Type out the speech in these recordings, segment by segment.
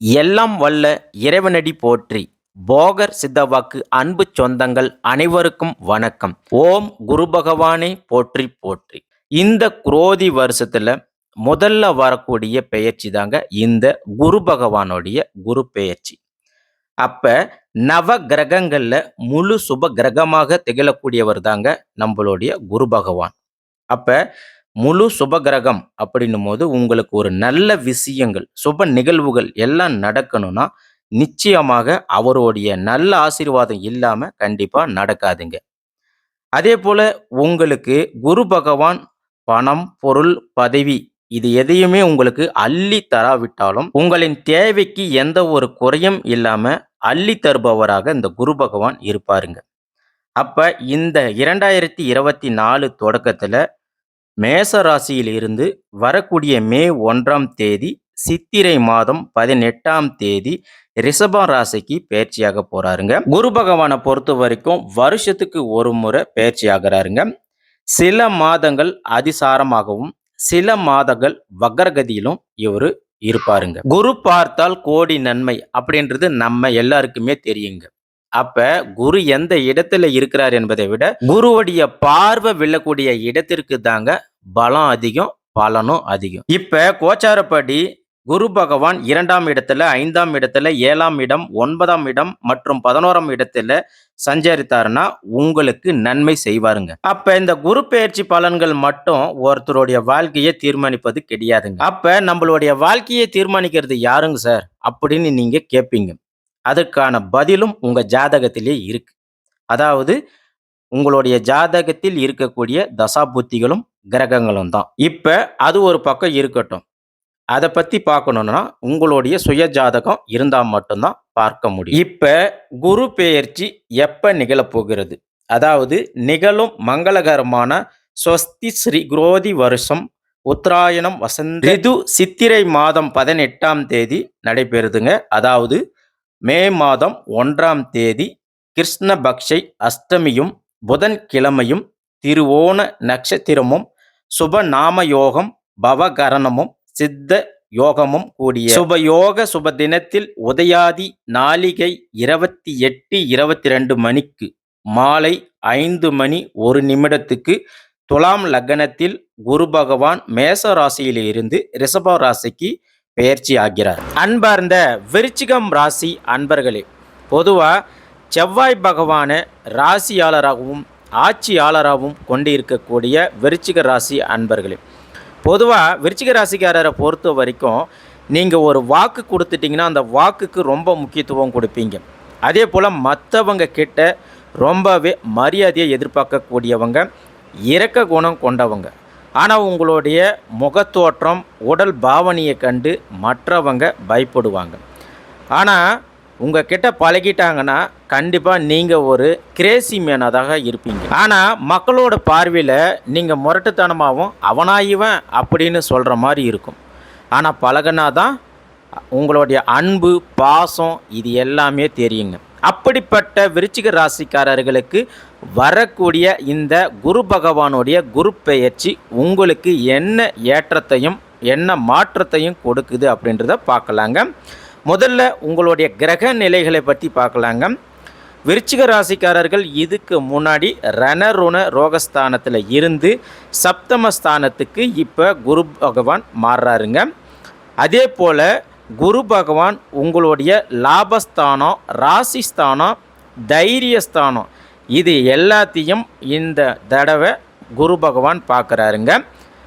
எல்லாம் வல்ல இறைவனடி போற்றி. போகர் சித்தவாக்கு அன்பு சொந்தங்கள் அனைவருக்கும் வணக்கம். ஓம் குரு பகவானே போற்றி போற்றி. இந்த குரோதி வருஷத்துல முதல்ல வரக்கூடிய பெயர்ச்சி தாங்க இந்த குரு பகவானுடைய குரு பெயர்ச்சி. அப்ப நவ கிரகங்கள்ல முழு சுப கிரகமாக திகழக்கூடியவர் தாங்க நம்மளுடைய குரு பகவான். அப்ப முழு சுப கிரகம் அப்படின்னும் போது உங்களுக்கு ஒரு நல்ல விஷயங்கள் சுப நிகழ்வுகள் எல்லாம் நடக்கணும்னா நிச்சயமாக அவருடைய நல்ல ஆசீர்வாதம் இல்லாமல் கண்டிப்பாக நடக்காதுங்க. அதே போல் உங்களுக்கு குரு பகவான் பணம் பொருள் பதவி இது எதையுமே உங்களுக்கு அள்ளி தராவிட்டாலும் உங்களின் தேவைக்கு எந்த ஒரு குறையும் இல்லாம அள்ளி தருபவராக இந்த குரு பகவான் இருப்பாருங்க. அப்ப இந்த இரண்டாயிரத்தி இருபத்தி நாலு தொடக்கத்துல மேச ராசியில் இருந்து வரக்கூடிய மே ஒன்றாம் தேதி சித்திரை மாதம் பதினெட்டாம் தேதி ரிஷபம் ராசிக்கு பயிற்சியாக போறாருங்க. குரு பகவானை பொறுத்த வரைக்கும் வருஷத்துக்கு ஒரு முறை பயிற்சி ஆகிறாருங்க. சில மாதங்கள் அதிசாரமாகவும் சில மாதங்கள் வக்ரகதியிலும் இவர் இருப்பாருங்க. குரு பார்த்தால் கோடி நன்மை அப்படின்றது நம்ம எல்லாருக்குமே தெரியுங்க. அப்ப குரு எந்த இடத்துல இருக்கிறார் என்பதை விட குருவுடைய பார்வை விழக்கூடிய இடத்திற்கு தாங்க பலம் அதிகம் பலனும் அதிகம். இப்போ கோச்சாரப்படி குரு பகவான் இரண்டாம் இடத்துல ஐந்தாம் இடத்துல ஏழாம் இடம் ஒன்பதாம் இடம் மற்றும் பதினோராம் இடத்துல சஞ்சரித்தாருன்னா உங்களுக்கு நன்மை செய்வாருங்க. அப்ப இந்த குரு பயிற்சி பலன்கள் மட்டும் ஒருத்தருடைய வாழ்க்கையை தீர்மானிப்பது கிடையாதுங்க. அப்ப நம்மளுடைய வாழ்க்கையை தீர்மானிக்கிறது யாருங்க சார்? அப்படின்னு நீங்க கேட்பீங்க அதற்கான பதிலும் உங்க ஜாதகத்திலே இருக்கு. அதாவது உங்களுடைய ஜாதகத்தில் இருக்கக்கூடிய தசாபுத்திகளும் கிரகங்களும் தான் இப்போ அது ஒரு பக்கம் இருக்கட்டும். அதை பற்றி பார்க்கணுன்னா உங்களுடைய சுய ஜாதகம் இருந்தால் மட்டும்தான் பார்க்க முடியும். இப்போ குரு பெயர்ச்சி எப்போ நிகழப்போகிறது? அதாவது நிகழும் மங்களகரமான ஸ்வஸ்தி ஸ்ரீ குரோதி வருஷம் உத்தராயணம் வசந்த ரிது சித்திரை மாதம் பதினெட்டாம் தேதி நடைபெறுதுங்க. அதாவது மே மாதம் ஒன்றாம் தேதி கிருஷ்ணபக்ஷை அஷ்டமியும் புதன்கிழமையும் திருவோண நட்சத்திரமும் சுபநாம யோகம் பவகரணமும் சித்த யோகமும் கூடிய சுபயோக சுப தினத்தில் உதயாதி நாளிகை இருபத்தி எட்டு இருபத்தி ரெண்டு மணிக்கு மாலை ஐந்து மணி ஒரு நிமிடத்துக்கு துலாம் லக்னத்தில் குரு பகவான் மேச ராசியிலிருந்து ரிஷப ராசிக்கு பெயர்ச்சி ஆகிறார். அன்பார்ந்த விருச்சிகம் ராசி அன்பர்களே பொதுவாக செவ்வாய் பகவானை ராசியாளராகவும் ஆட்சியாளராகவும் கொண்டு இருக்கக்கூடிய விருச்சிக ராசி அன்பர்களே. பொதுவாக விருச்சிக ராசிக்காரரை பொறுத்த வரைக்கும் நீங்கள் ஒரு வாக்கு கொடுத்துட்டிங்கன்னா அந்த வாக்குக்கு ரொம்ப முக்கியத்துவம் கொடுப்பீங்க. அதே போல் மற்றவங்க கிட்ட ரொம்பவே மரியாதையை எதிர்பார்க்கக்கூடியவங்க இரக்க குணம் கொண்டவங்க. ஆனால் உங்களுடைய முகத்தோற்றம் உடல் பாவனையை கண்டு மற்றவங்க பயப்படுவாங்க. ஆனால் உங்கள் கிட்ட பழகிட்டாங்கன்னா கண்டிப்பாக நீங்கள் ஒரு கிரேசி மேனாதாக இருப்பீங்க. ஆனால் மக்களோட பார்வையில் நீங்கள் முரட்டுத்தனமாகவும் அவனாயிவன் அப்படின்னு சொல்கிற மாதிரி இருக்கும். ஆனால் பழகினா தான் உங்களுடைய அன்பு பாசம் இது எல்லாமே தெரியுங்க. அப்படிப்பட்ட விருச்சிக ராசிக்காரர்களுக்கு வரக்கூடிய இந்த குரு பகவானுடைய குரு பெயர்ச்சி உங்களுக்கு என்ன ஏற்றத்தையும் என்ன மாற்றத்தையும் கொடுக்குது அப்படின்றத பார்க்கலாங்க. முதல்ல உங்களுடைய கிரக நிலைகளை பற்றி பார்க்கலாங்க. விருச்சிக ராசிக்காரர்கள் இதுக்கு முன்னாடி ரணருண ரோகஸ்தானத்தில் இருந்து சப்தமஸ்தானத்துக்கு இப்போ குரு பகவான் மாறுறாருங்க. அதே போல் குரு பகவான் உங்களுடைய லாபஸ்தானம் ராசிஸ்தானம் தைரியஸ்தானம் இது எல்லாத்தையும் இந்த தடவை குரு பகவான் பார்க்குறாருங்க.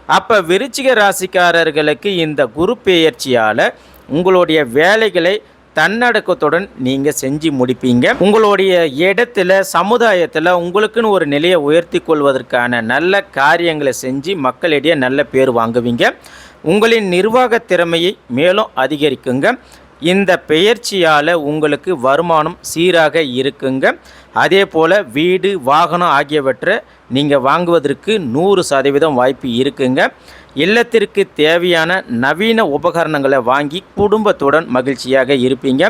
அப்போ விருச்சிக ராசிக்காரர்களுக்கு இந்த குரு பெயர்ச்சியால் உங்களுடைய வேலைகளை தன்னடக்கத்துடன் நீங்கள் செஞ்சு முடிப்பீங்க. உங்களுடைய இடத்துல சமுதாயத்தில் உங்களுக்குன்னு ஒரு நிலையை உயர்த்தி கொள்வதற்கான நல்ல காரியங்களை செஞ்சு மக்களிடையே நல்ல பேர் வாங்குவீங்க. உங்களின் நிர்வாக திறமையை மேலும் அதிகரிக்குங்க. இந்த பெயர்ச்சியால் உங்களுக்கு வருமானம் சீராக இருக்குங்க. அதே போல் வீடு வாகனம் ஆகியவற்றை நீங்கள் வாங்குவதற்கு நூறு சதவீதம் வாய்ப்பு இருக்குங்க. இல்லத்திற்கு தேவையான நவீன உபகரணங்களை வாங்கி குடும்பத்துடன் மகிழ்ச்சியாக இருப்பீங்க.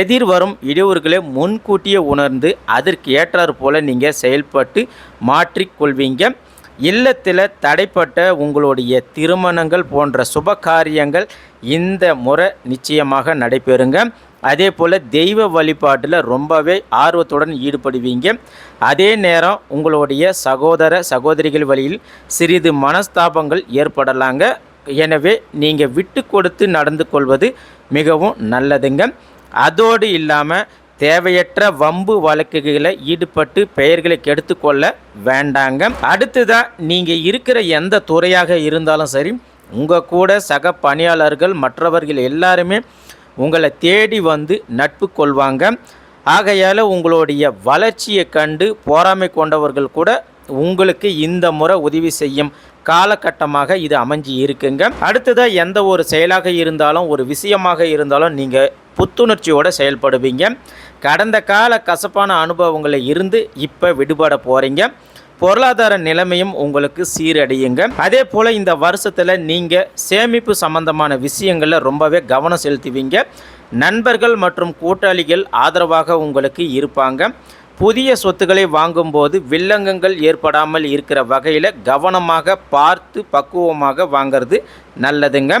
எதிர்வரும் இடையூறுகளை முன்கூட்டியே உணர்ந்து அதற்கு ஏற்றாறு போல் நீங்கள் செயல்பட்டு மாற்றிக்கொள்வீங்க இல்லத்தில் தடைப்பட்ட உங்களுடைய திருமணங்கள் போன்ற சுப காரியங்கள் இந்த முறை நிச்சயமாக நடைபெறுங்க. அதே போல் தெய்வ வழிபாட்டில் ரொம்பவே ஆர்வத்துடன் ஈடுபடுவீங்க. அதே நேரம் உங்களுடைய சகோதர சகோதரிகள் வழியில் சிறிது மனஸ்தாபங்கள் ஏற்படலாங்க. எனவே நீங்கள் விட்டு கொடுத்து நடந்து கொள்வது மிகவும் நல்லதுங்க. அதோடு இல்லாமல் தேவையற்ற வம்பு வழக்குகளை ஈடுபட்டு பெயர்களை கெடுத்துக்கொள்ள வேண்டாங்க. அடுத்ததான் நீங்கள் இருக்கிற எந்த துறையாக இருந்தாலும் சரி உங்கள் கூட சக பணியாளர்கள் மற்றவர்கள் எல்லாருமே உங்களை தேடி வந்து நட்பு கொள்வாங்க. ஆகையால் உங்களுடைய வளர்ச்சியை கண்டு போராமை கொண்டவர்கள் கூட உங்களுக்கு இந்த முறை உதவி செய்யும் காலகட்டமாக இது அமைஞ்சு இருக்குங்க. அடுத்ததாக எந்த ஒரு செயலாக இருந்தாலும் ஒரு விஷயமாக இருந்தாலும் நீங்கள் புத்துணர்ச்சியோடு செயல்படுவீங்க. கடந்த கால கசப்பான அனுபவங்களை இருந்து இப்போ விடுபட போகிறீங்க பொருளாதார நிலைமையும் உங்களுக்கு சீரடையுங்க. அதே போல் இந்த வருஷத்தில் நீங்கள் சேமிப்பு சம்பந்தமான விஷயங்களில் ரொம்பவே கவனம் செலுத்துவீங்க. நண்பர்கள் மற்றும் கூட்டாளிகள் ஆதரவாக உங்களுக்கு இருப்பாங்க. புதிய சொத்துக்களை வாங்கும்போது வில்லங்கங்கள் ஏற்படாமல் இருக்கிற வகையில் கவனமாக பார்த்து பக்குவமாக வாங்கிறது நல்லதுங்க.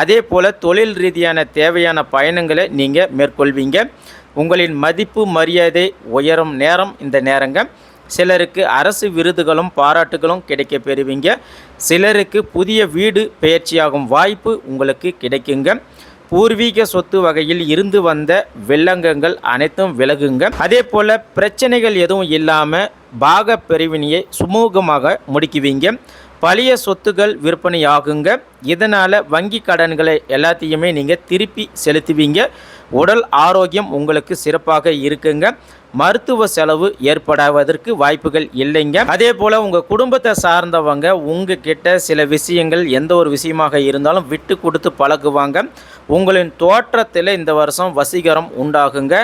அதே போல் தொழில் ரீதியான தேவையான பயணங்களை நீங்கள் மேற்கொள்வீங்க. உங்களின் மதிப்பு மரியாதை உயரும் நேரம் இந்த நேரங்க. சிலருக்கு அரசு விருதுகளும் பாராட்டுகளும் கிடைக்க பெறுவீங்க. சிலருக்கு புதிய வீடு பயிற்சியாகும் வாய்ப்பு உங்களுக்கு கிடைக்குங்க. பூர்வீக சொத்து வகையில் இருந்து வந்த வில்லங்கங்கள் அனைத்தும் விலகுங்க. அதே போல் பிரச்சனைகள் எதுவும் இல்லாமல் பாக பிரிவினையை சுமூகமாக முடிக்குவீங்க. பழைய சொத்துகள் விற்பனையாகுங்க. இதனால் வங்கி கடன்களை எல்லாத்தையுமே நீங்கள் திருப்பி செலுத்துவீங்க. உடல் ஆரோக்கியம் உங்களுக்கு சிறப்பாக இருக்குங்க. மருத்துவ செலவு ஏற்படாவதற்கு வாய்ப்புகள் இல்லைங்க. அதே போல் உங்கள் குடும்பத்தை சார்ந்தவங்க உங்ககிட்ட சில விஷயங்கள் எந்த ஒரு விஷயமாக இருந்தாலும் விட்டு கொடுத்து பழகுவாங்க. உங்களின் தோற்றத்தில் இந்த வருஷம் வசீகரம் உண்டாகுங்க.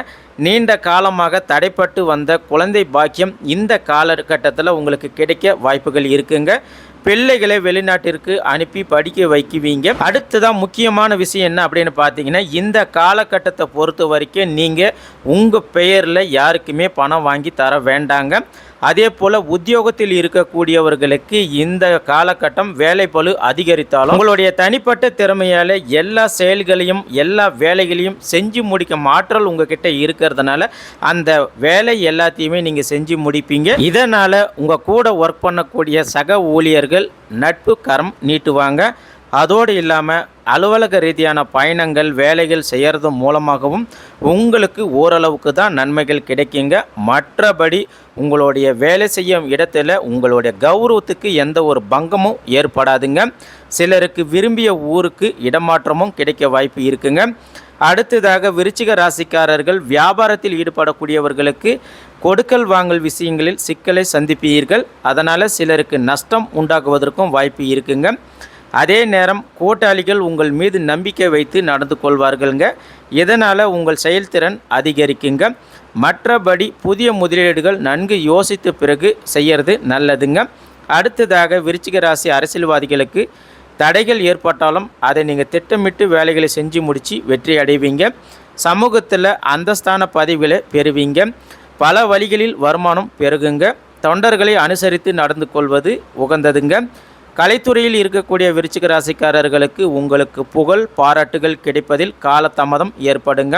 நீண்ட காலமாக தடைப்பட்டு வந்த குழந்தை பாக்கியம் இந்த காலகட்டத்தில் உங்களுக்கு கிடைக்க வாய்ப்புகள் இருக்குங்க. பிள்ளைகளை வெளிநாட்டிற்கு அனுப்பி படிக்க வைக்குவீங்க. அடுத்ததான் முக்கியமான விஷயம் என்ன அப்படின்னு பார்த்தீங்கன்னா இந்த காலகட்டத்தை பொறுத்த வரைக்கும் நீங்கள் உங்கள் பெயரில் யாருக்குமே பணம் வாங்கி தர வேண்டாங்க. அதே போல் உத்தியோகத்தில் இருக்கக்கூடியவர்களுக்கு இந்த காலகட்டம் வேலை பளு அதிகரித்தாலும் உங்களுடைய தனிப்பட்ட திறமையால் எல்லா செயல்களையும் எல்லா வேலைகளையும் செஞ்சு முடிக்கும் ஆற்றல் உங்ககிட்ட இருக்கிறதுனால அந்த வேலை எல்லாத்தையுமே நீங்கள் செஞ்சு முடிப்பீங்க. இதனால் உங்கள் கூட ஒர்க் பண்ணக்கூடிய சக ஊழியர்கள் நட்பு கரம் நீட்டுவாங்க. அதோடு இல்லாமல் அலுவலக ரீதியான பயணங்கள் வேலைகள் செய்கிறது மூலமாகவும் உங்களுக்கு ஓரளவுக்கு தான் நன்மைகள் கிடைக்குங்க. மற்றபடி உங்களுடைய வேலை செய்யும் இடத்துல உங்களுடைய கௌரவத்துக்கு எந்த ஒரு பங்கமும் ஏற்படாதுங்க. சிலருக்கு விரும்பிய ஊருக்கு இடமாற்றமும் கிடைக்க வாய்ப்பு இருக்குங்க. அடுத்ததாக விருச்சிக ராசிக்காரர்கள் வியாபாரத்தில் ஈடுபடக்கூடியவர்களுக்கு கொடுக்கல் வாங்கல் விஷயங்களில் சிக்கலை சந்திப்பீர்கள். அதனால் சிலருக்கு நஷ்டம் உண்டாக்குவதற்கும் வாய்ப்பு இருக்குங்க. அதே நேரம் கூட்டாளிகள் உங்கள் மீது நம்பிக்கை வைத்து நடந்து கொள்வார்கள்ங்க. இதனால் உங்கள் செயல்திறன் அதிகரிக்குங்க. மற்றபடி புதிய முதலீடுகள் நன்கு யோசித்த பிறகு செய்கிறது நல்லதுங்க. அடுத்ததாக விருச்சிக ராசி அரசியல்வாதிகளுக்கு தடைகள் ஏற்பட்டாலும் அதை நீங்கள் திட்டமிட்டு வேலைகளை செஞ்சு முடித்து வெற்றி அடைவீங்க. சமூகத்தில் அந்தஸ்தான பதவிகளை பெறுவீங்க. பல வழிகளில் வருமானம் பெருகுங்க. தொண்டர்களை அனுசரித்து நடந்து கொள்வது உகந்ததுங்க. கலைத்துறையில் இருக்கக்கூடிய விருச்சிக ராசிக்காரர்களுக்கு உங்களுக்கு புகழ் பாராட்டுகள் கிடைப்பதில் காலதாமதம் ஏற்படுங்க.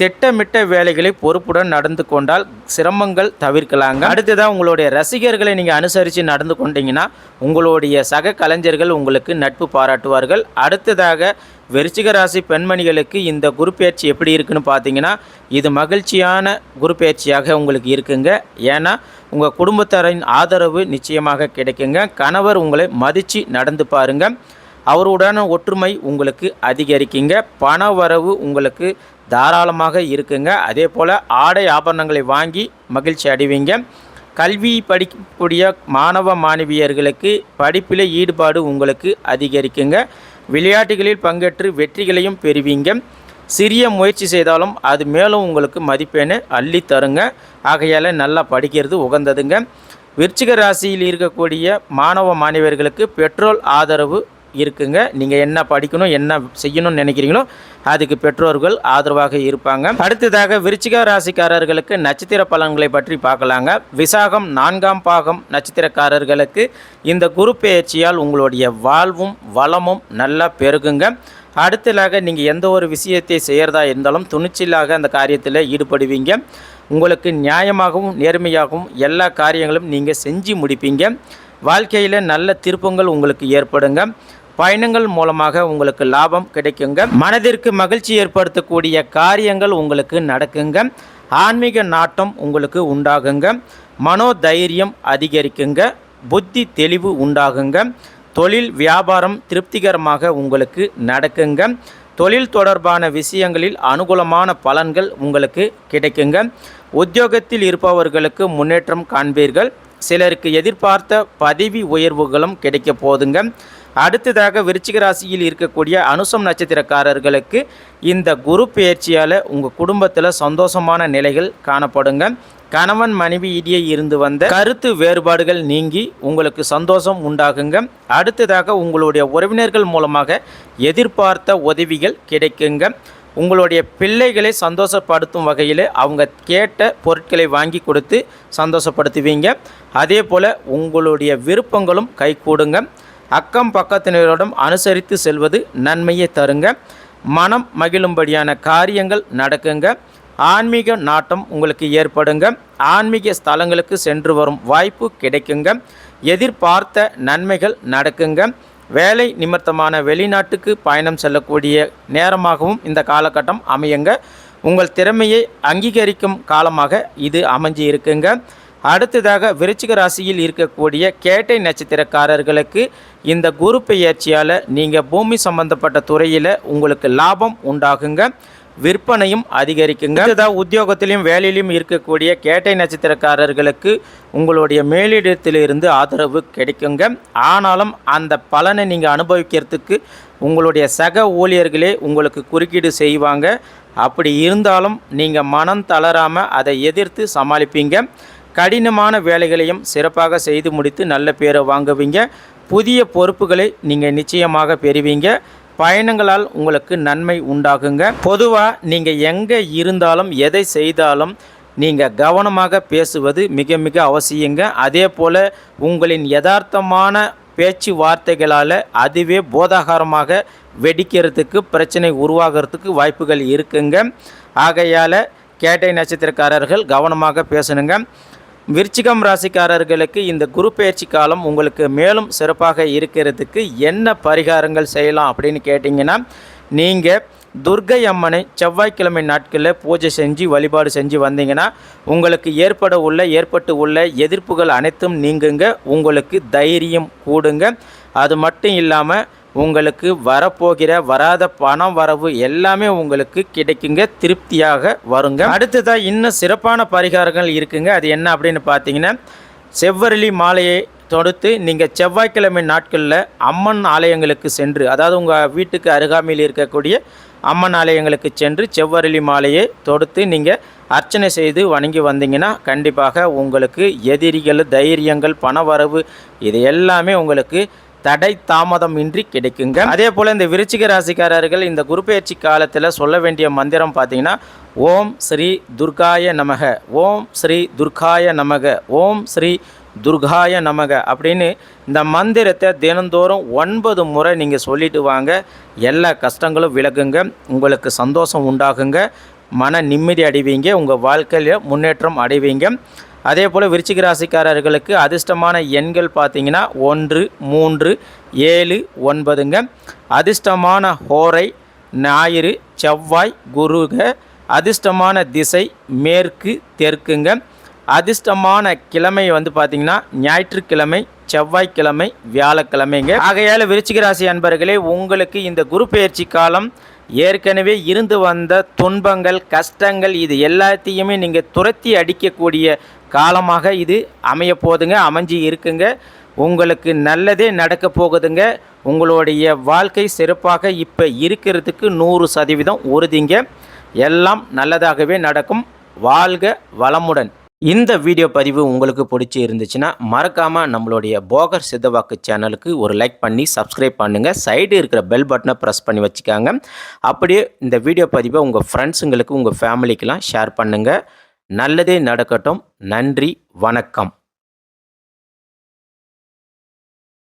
திட்டமிட்ட வேலைகளை பொறுப்புடன் நடந்து கொண்டால் சிரமங்கள் தவிர்க்கலாங்க. அடுத்ததாக உங்களுடைய ரசிகர்களை நீங்கள் அனுசரித்து நடந்து கொண்டீங்கன்னா உங்களுடைய சக கலைஞர்கள் உங்களுக்கு நட்பு பாராட்டுவார்கள். அடுத்ததாக விருச்சிக ராசி பெண்மணிகளுக்கு இந்த குரு பயிற்சி எப்படி இருக்குன்னு பார்த்தீங்கன்னா இது மகிழ்ச்சியான குரு பயிற்சியாக உங்களுக்கு இருக்குங்க. ஏன்னா உங்கள் குடும்பத்தாரின் ஆதரவு நிச்சயமாக கிடைக்குங்க. கணவர் உங்களை மதித்து நடந்து பாருங்க. அவருடான ஒற்றுமை உங்களுக்கு அதிகரிக்குங்க. பண வரவு உங்களுக்கு தாராளமாக இருக்குங்க. அதே போல் ஆடை ஆபரணங்களை வாங்கி மகிழ்ச்சி அடைவீங்க. கல்வி படிக்கக்கூடிய மாணவ மாணவியர்களுக்கு படிப்பில் ஈடுபாடு உங்களுக்கு அதிகரிக்குங்க. விளையாட்டுகளில் பங்கேற்று வெற்றிகளையும் பெறுவீங்க. சிறிய முயற்சி செய்தாலும் அது மேலும் உங்களுக்கு மதிப்பெண்ணை அள்ளி தருங்க. ஆகையால் நல்லா படிக்கிறது உகந்ததுங்க. விருச்சிக ராசியில் இருக்கக்கூடிய மாணவ மாணவர்களுக்கு பெட்ரோல் ஆதரவு இருக்குங்க. நீங்கள் என்ன படிக்கணும் என்ன செய்யணும்னு நினைக்கிறீங்களோ அதுக்கு பெற்றோர்கள் ஆதரவாக இருப்பாங்க. அடுத்ததாக விருச்சிக ராசிக்காரர்களுக்கு நட்சத்திர பலன்களை பற்றி பார்க்கலாங்க. விசாகம் நான்காம் பாகம் நட்சத்திரக்காரர்களுக்கு இந்த குரு பெயர்ச்சியால் உங்களுடைய வாழ்வும் வளமும் நல்லா பெருகுங்க. அடுத்ததாக நீங்கள் எந்த ஒரு விஷயத்தை செய்கிறதா இருந்தாலும் துணிச்சலாக அந்த காரியத்தில் ஈடுபடுவீங்க. உங்களுக்கு நியாயமாகவும் நேர்மையாகவும் எல்லா காரியங்களும் நீங்கள் செஞ்சு முடிப்பீங்க. வாழ்க்கையில் நல்ல திருப்பங்கள் உங்களுக்கு ஏற்படுங்க. பயணங்கள் மூலமாக உங்களுக்கு லாபம் கிடைக்குங்க. மனதிற்கு மகிழ்ச்சி ஏற்படுத்தக்கூடிய காரியங்கள் உங்களுக்கு நடக்குங்க. ஆன்மீக நாட்டம் உங்களுக்கு உண்டாகுங்க. மனோதைரியம் அதிகரிக்குங்க. புத்தி தெளிவு உண்டாகுங்க. தொழில் வியாபாரம் திருப்திகரமாக உங்களுக்கு நடக்குங்க. தொழில் தொடர்பான விஷயங்களில் அனுகூலமான பலன்கள் உங்களுக்கு கிடைக்குங்க. உத்தியோகத்தில் இருப்பவர்களுக்கு முன்னேற்றம் காண்பீர்கள். சிலருக்கு எதிர்பார்த்த பதவி உயர்வுகளும் கிடைக்க போதுங்க. அடுத்ததாக விருச்சிக ராசியில் இருக்கக்கூடிய அனுசம் நட்சத்திரக்காரர்களுக்கு இந்த குரு பெயர்ச்சியால் உங்கள் குடும்பத்தில் சந்தோஷமான நிலைகள் காணப்படுங்க. கணவன் மனைவி இடையே இருந்து வந்த கருத்து வேறுபாடுகள் நீங்கி உங்களுக்கு சந்தோஷம் உண்டாகுங்க. அடுத்ததாக உங்களுடைய உறவினர்கள் மூலமாக எதிர்பார்த்த உதவிகள் கிடைக்குங்க. உங்களுடைய பிள்ளைகளை சந்தோஷப்படுத்தும் வகையில் அவங்க கேட்ட பொருட்களை வாங்கி கொடுத்து சந்தோஷப்படுத்துவீங்க. அதே போல் உங்களுடைய விருப்பங்களும் கைகூடுங்க. அக்கம் பக்கத்தினரிடம் அனுசரித்து செல்வது நன்மையை தருங்க. மனம் மகிழும்படியான காரியங்கள் நடக்குங்க. ஆன்மீக நாட்டம் உங்களுக்கு ஏற்படுங்க. ஆன்மீக ஸ்தலங்களுக்கு சென்று வரும் வாய்ப்பு கிடைக்குங்க. எதிர்பார்த்த நன்மைகள் நடக்குங்க. வேலை நிமித்தமான வெளிநாட்டுக்கு பயணம் செல்லக்கூடிய நேரமாகவும் இந்த காலகட்டம் அமையுங்க. உங்கள் திறமையை அங்கீகரிக்கும் காலமாக இது அமைஞ்சு இருக்குங்க. அடுத்ததாக விருச்சிக ராசியில் இருக்கக்கூடிய கேட்டை நட்சத்திரக்காரர்களுக்கு இந்த குரு பெயர்ச்சியால் நீங்கள் பூமி சம்பந்தப்பட்ட துறையில் உங்களுக்கு லாபம் உண்டாகுங்க. விற்பனையும் அதிகரிக்குங்க அடுத்ததாக உத்தியோகத்திலையும் வேலையிலையும் இருக்கக்கூடிய கேட்டை நட்சத்திரக்காரர்களுக்கு உங்களுடைய மேலிடத்திலிருந்து ஆதரவு கிடைக்குங்க. ஆனாலும் அந்த பலனை நீங்கள் அனுபவிக்கிறதுக்கு உங்களுடைய சக ஊழியர்களே உங்களுக்கு குறுக்கீடு செய்வாங்க. அப்படி இருந்தாலும் நீங்கள் மனம் தளராமல் அதை எதிர்த்து சமாளிப்பீங்க. கடினமான வேலைகளையும் சிறப்பாக செய்து முடித்து நல்ல பேரை வாங்குவீங்க. புதிய பொறுப்புகளை நீங்கள் நிச்சயமாக பெறுவீங்க. பயணங்களால் உங்களுக்கு நன்மை உண்டாகுங்க. பொதுவாக நீங்கள் எங்கே இருந்தாலும் எதை செய்தாலும் நீங்கள் கவனமாக பேசுவது மிக மிக அவசியங்க. அதே போல் உங்களின் யதார்த்தமான பேச்சுவார்த்தைகளால் அதுவே போதாகாரமாக வெடிக்கிறதுக்கு பிரச்சனை உருவாகிறதுக்கு வாய்ப்புகள் இருக்குங்க. ஆகையால் கேட்டை நட்சத்திரக்காரர்கள் கவனமாக பேசணுங்க. விருச்சிகம் ராசிக்காரர்களுக்கு இந்த குரு பயிற்சி காலம் உங்களுக்கு மேலும் சிறப்பாக இருக்கிறதுக்கு என்ன பரிகாரங்கள் செய்யலாம் அப்படின்னு கேட்டிங்கன்னா நீங்கள் துர்கை அம்மனை செவ்வாய்க்கிழமை நாட்களில் பூஜை செஞ்சு வழிபாடு செஞ்சு வந்தீங்கன்னா உங்களுக்கு ஏற்பட உள்ள ஏற்பட்டு உள்ள எதிர்ப்புகள் அனைத்தும் நீங்குங்க. உங்களுக்கு தைரியம் கூடுங்க. அது மட்டும் இல்லாமல் உங்களுக்கு வரப்போகிற வராத பணம் வரவு எல்லாமே உங்களுக்கு கிடைக்குங்க திருப்தியாக வருங்க. அடுத்ததாக இன்னும் சிறப்பான பரிகாரங்கள் இருக்குங்க. அது என்ன அப்படின்னு பார்த்தீங்கன்னா செவ்வரளி மாலையை தொடுத்து நீங்கள் செவ்வாய்க்கிழமை நாட்களில் அம்மன் ஆலயங்களுக்கு சென்று அதாவது உங்கள் வீட்டுக்கு அருகாமையில் இருக்கக்கூடிய அம்மன் ஆலயங்களுக்கு சென்று செவ்வரளி மாலையை தொடுத்து நீங்கள் அர்ச்சனை செய்து வணங்கி வந்தீங்கன்னா கண்டிப்பாக உங்களுக்கு எதிரிகள் தைரியங்கள் பணவரவு இது எல்லாமே உங்களுக்கு தடை தாமதம் இன்றி கிடைக்குங்க. அதே போல் இந்த விருச்சிக ராசிக்காரர்கள் இந்த குருபெயர்ச்சி காலத்தில் சொல்ல வேண்டிய மந்திரம் பார்த்தீங்கன்னா ஓம் ஸ்ரீ துர்காய நமக ஓம் ஸ்ரீ துர்காய நமக ஓம் ஸ்ரீ துர்காய நமக அப்படின்னு இந்த மந்திரத்தை தினந்தோறும் ஒன்பது முறை நீங்கள் சொல்லிட்டு வாங்க. எல்லா கஷ்டங்களும் விலகுங்க. உங்களுக்கு சந்தோஷம் உண்டாகுங்க. மன நிம்மதி அடைவீங்க. உங்கள் வாழ்க்கையில் முன்னேற்றம் அடைவீங்க. அதே போல் விருச்சிக ராசிக்காரர்களுக்கு அதிர்ஷ்டமான எண்கள் பார்த்தீங்கன்னா ஒன்று மூன்று ஏழு ஒன்பதுங்க. அதிர்ஷ்டமான ஹோரை ஞாயிறு செவ்வாய் குருக. அதிர்ஷ்டமான திசை மேற்கு தெற்குங்க. அதிர்ஷ்டமான கிழமை வந்து பார்த்திங்கன்னா ஞாயிற்றுக்கிழமை செவ்வாய்க்கிழமை வியாழக்கிழமைங்க. ஆகையால் விருச்சிக ராசி அன்பர்களே உங்களுக்கு இந்த குரு பயிற்சி காலம் ஏற்கனவே இருந்து வந்த துன்பங்கள் கஷ்டங்கள் இது எல்லாத்தையுமே நீங்கள் துரத்தி அடிக்கக்கூடிய காலமாக இது அமைய போதுங்க அமைஞ்சு இருக்குங்க. உங்களுக்கு நல்லதே நடக்க போகுதுங்க. உங்களுடைய வாழ்க்கை சிறப்பாக இப்போ இருக்கிறதுக்கு நூறு சதவீதம் உறுதிங்க. எல்லாம் நல்லதாகவே நடக்கும். வாழ்க வளமுடன். இந்த வீடியோ பதிவு உங்களுக்கு பிடிச்சி இருந்துச்சுன்னா மறக்காமல் நம்மளுடைய போகர் சித்தவாக்கு சேனலுக்கு ஒரு லைக் பண்ணி சப்ஸ்கிரைப் பண்ணுங்கள் சைடு இருக்கிற பெல் பட்டனை ப்ரெஸ் பண்ணி வச்சுக்காங்க. அப்படியே இந்த வீடியோ பதிவை உங்கள் ஃப்ரெண்ட்ஸுங்களுக்கு உங்கள் ஃபேமிலிக்கெலாம் ஷேர் பண்ணுங்கள் நல்லதே நடக்கட்டும். நன்றி வணக்கம்.